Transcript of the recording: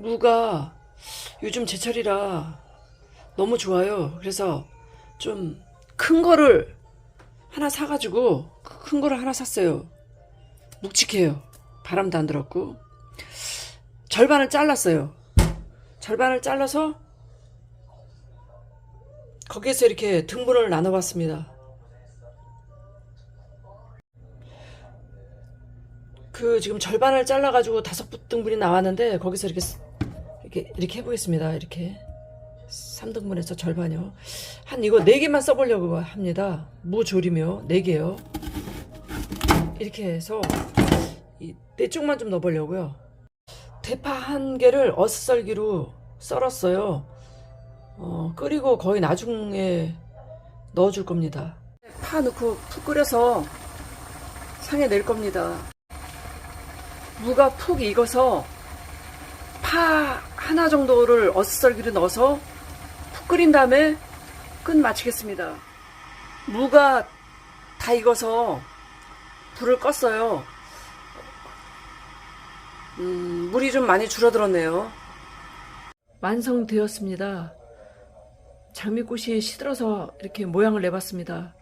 무가 요즘 제철이라 너무 좋아요. 그래서 좀 큰 거를 하나 사가지고 큰 거를 하나 샀어요. 묵직해요. 바람도 안 들었고. 절반을 잘랐어요. 절반을 잘라서 거기에서 이렇게 등분을 나눠봤습니다. 그 지금 절반을 잘라가지고 다섯 등분이 나왔는데 거기서 이렇게 쓰- 이렇게 이렇게 해보겠습니다. 이렇게 3등분해서 절반이요. 한 이거 네 개만 써보려고 합니다. 무 조림이요. 네 개요. 이렇게 해서 이네 쪽만 좀 넣어보려고요. 대파 한 개를 어슷썰기로 썰었어요. 어, 끓이고 거의 나중에 넣어줄 겁니다. 파 넣고 푹 끓여서 상에 낼 겁니다. 무가 푹 익어서 파 하나 정도를 어슷썰기로 넣어서 푹 끓인 다음에 끝 마치겠습니다. 무가 다 익어서 불을 껐어요. 음, 물이 좀 많이 줄어들었네요. 완성되었습니다. 장미꽃이 시들어서 이렇게 모양을 내봤습니다.